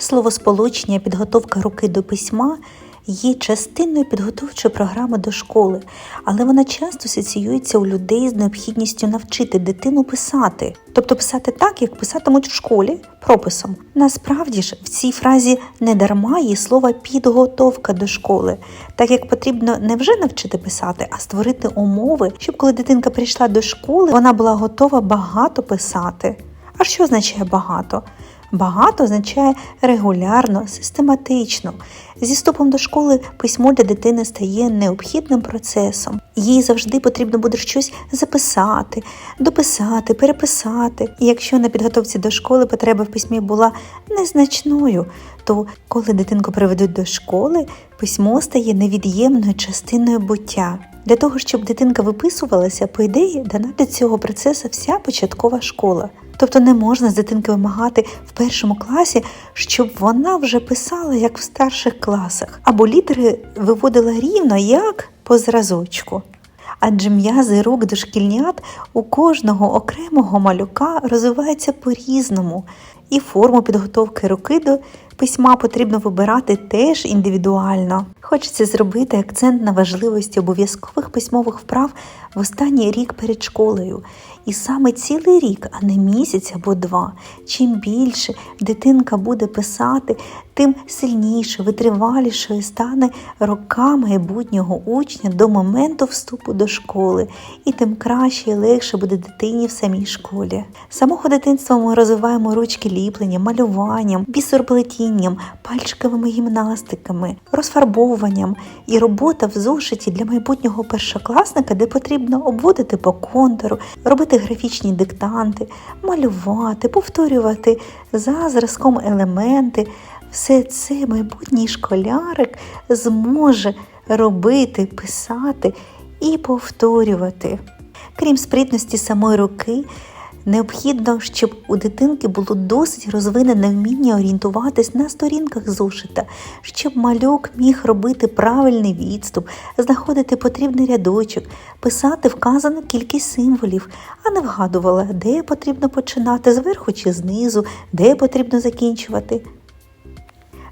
Словосполучення підготовка руки до письма є частиною підготовчої програми до школи, але вона часто асоціюється у людей з необхідністю навчити дитину писати, тобто писати так, як писатимуть в школі прописом. Насправді ж в цій фразі не дарма є слово підготовка до школи, так як потрібно не вже навчити писати, а створити умови, щоб коли дитинка прийшла до школи, вона була готова багато писати. А що означає багато? Багато означає регулярно, систематично. Зі вступом до школи письмо для дитини стає необхідним процесом. Їй завжди потрібно буде щось записати, дописати, переписати. І якщо на підготовці до школи потреба в письмі була незначною, то коли дитинку приведуть до школи, письмо стає невід'ємною частиною буття. Для того, щоб дитинка виписувалася, по ідеї дана для цього процесу вся початкова школа. Тобто не можна з дитинки вимагати в першому класі, щоб вона вже писала як в старших класах, або літери виводила рівно як по зразочку. Адже м'язи рук дошкільнят у кожного окремого малюка розвиваються по-різному, і форму підготовки руки до письма потрібно вибирати теж індивідуально. Хочеться зробити акцент на важливості обов'язкових письмових вправ в останній рік перед школою. І саме цілий рік, а не місяць або два. Чим більше дитинка буде писати, тим сильніше, витривалішою стане рока майбутнього учня до моменту вступу до школи, і тим краще і легше буде дитині в самій школі. З Самого дитинства ми розвиваємо ручки ліпленням, малюванням, бісерплетінням, пальчиковими гімнастиками, розфарбовуванням і робота в зошиті для майбутнього першокласника, де потрібно обводити по контуру, робити графічні диктанти, малювати, повторювати за зразком елементи. Все це майбутній школярик зможе робити, писати і повторювати. Крім спритності самої руки, необхідно, щоб у дитинки було досить розвинене вміння орієнтуватись на сторінках зошита, щоб малюк міг робити правильний відступ, знаходити потрібний рядочок, писати вказану кількість символів, а не вгадувала, де потрібно починати зверху чи знизу, де потрібно закінчувати.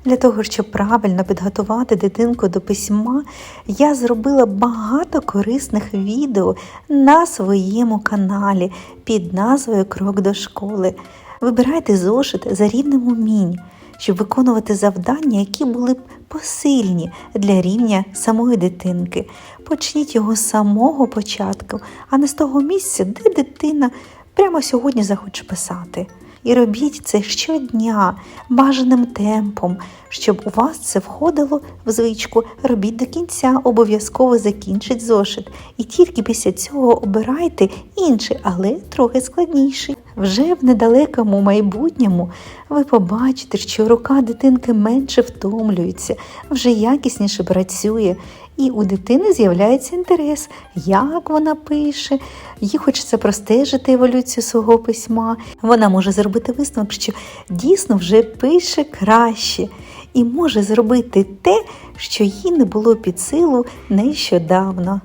Для того, щоб правильно підготувати дитинку до письма, я зробила багато корисних відео на своєму каналі під назвою Крок до школи. Вибирайте зошит за рівнем умінь, щоб виконувати завдання, які були б посильні для рівня самої дитинки. Почніть його з самого початку, а не з того місця, де дитина прямо сьогодні захоче писати. І робіть це щодня бажаним темпом, щоб у вас це входило в звичку. Робіть до кінця, обов'язково закінчить зошит. І тільки після цього обирайте інший, але трохи складніший. Вже в недалекому майбутньому ви побачите, що рука дитинки менше втомлюється, вже якісніше працює, і у дитини з'являється інтерес, як вона пише, їй хочеться простежити еволюцію свого письма. Вона може зробити висновок, що дійсно вже пише краще і може зробити те, що їй не було під силу нещодавно.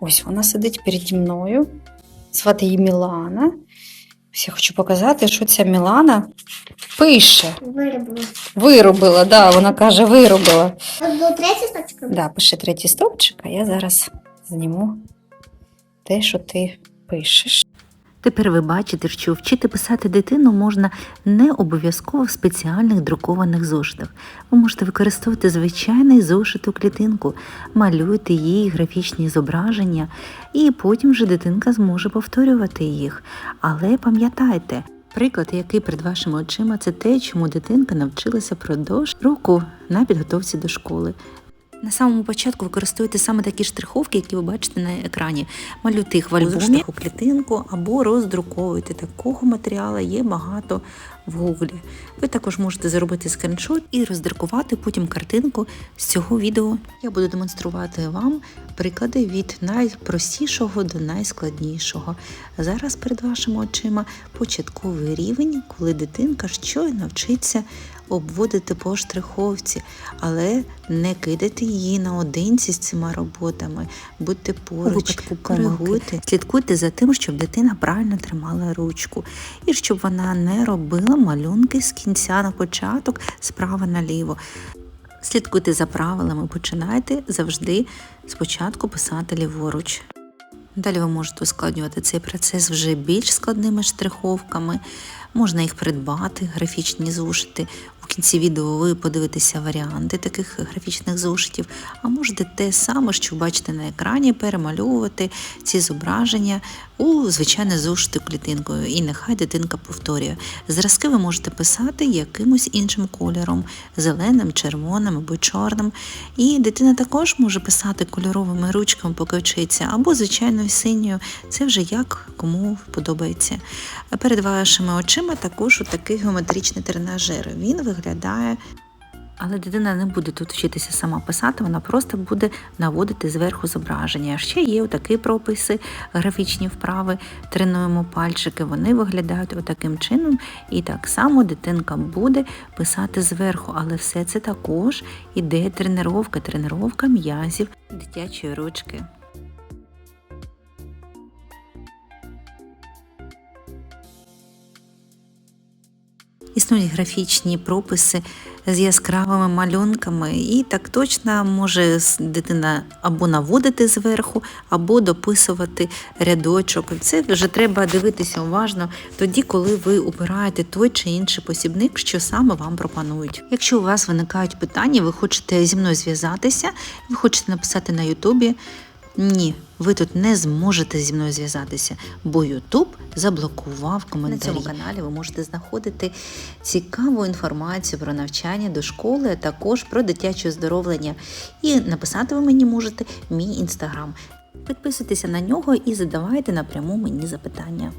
Ось вона сидить переді мною. Звати її Мілана. Ось я хочу показати, що ця Мілана пише. Виробила. Виробила, да, вона каже, виробила. От було третій стопчика? Да, пише третій стовпчик, а я зараз зніму те, що ти пишеш. Тепер ви бачите, що вчити писати дитину можна не обов'язково в спеціальних друкованих зошитах. Ви можете використовувати звичайний зошит у клітинку, малюйте їй графічні зображення, і потім вже дитинка зможе повторювати їх. Але пам'ятайте, приклад, який перед вашими очима, це те, чому дитинка навчилася продовж року на підготовці до школи. На самому початку використовуйте саме такі штриховки, які ви бачите на екрані. Малюйте їх в альбомі, у клітинку або роздруковуйте. Такого матеріалу є багато в гуглі. Ви також можете зробити скріншот і роздрукувати потім картинку з цього відео. Я буду демонструвати вам приклади від найпростішого до найскладнішого. Зараз перед вашими очима початковий рівень, коли дитинка щойно вчиться обводити по штриховці, але не кидайте її наодинці з цими роботами. Будьте поруч, коригуйте, слідкуйте за тим, щоб дитина правильно тримала ручку, і щоб вона не робила малюнки з кінця на початок, справа наліво. Слідкуйте за правилами, починайте завжди спочатку писати ліворуч. Далі ви можете ускладнювати цей процес вже більш складними штриховками. Можна їх придбати, графічні зошити. Кінці відео ви подивитеся варіанти таких графічних зошитів, а можете те саме, що бачите на екрані, перемальовувати ці зображення у звичайне зошити клітинкою, і нехай дитинка повторює. Зразки ви можете писати якимось іншим кольором зеленим, червоним або чорним. І дитина також може писати кольоровими ручками, поки вчиться, або звичайною синьою. Це вже як кому подобається. Перед вашими очима також такий геометричний тренажер. Він виглядає. Але дитина не буде тут вчитися сама писати, вона просто буде наводити зверху зображення. Ще є отакі прописи, графічні вправи, тренуємо пальчики, вони виглядають отаким чином, і так само дитинка буде писати зверху, але все це також іде тренування, тренування м'язів дитячої ручки. Існують графічні прописи з яскравими малюнками, і так точно може дитина або наводити зверху, або дописувати рядочок. Це вже треба дивитися уважно тоді, коли ви обираєте той чи інший посібник, що саме вам пропонують. Якщо у вас виникають питання, ви хочете зі мною зв'язатися, ви хочете написати на Ютубі. Ні, ви тут не зможете зі мною зв'язатися, бо Ютуб заблокував коментарі. На цьому каналі ви можете знаходити цікаву інформацію про навчання до школи, а також про дитяче оздоровлення. І написати ви мені можете мій інстаграм. Підписуйтеся на нього і задавайте напряму мені запитання.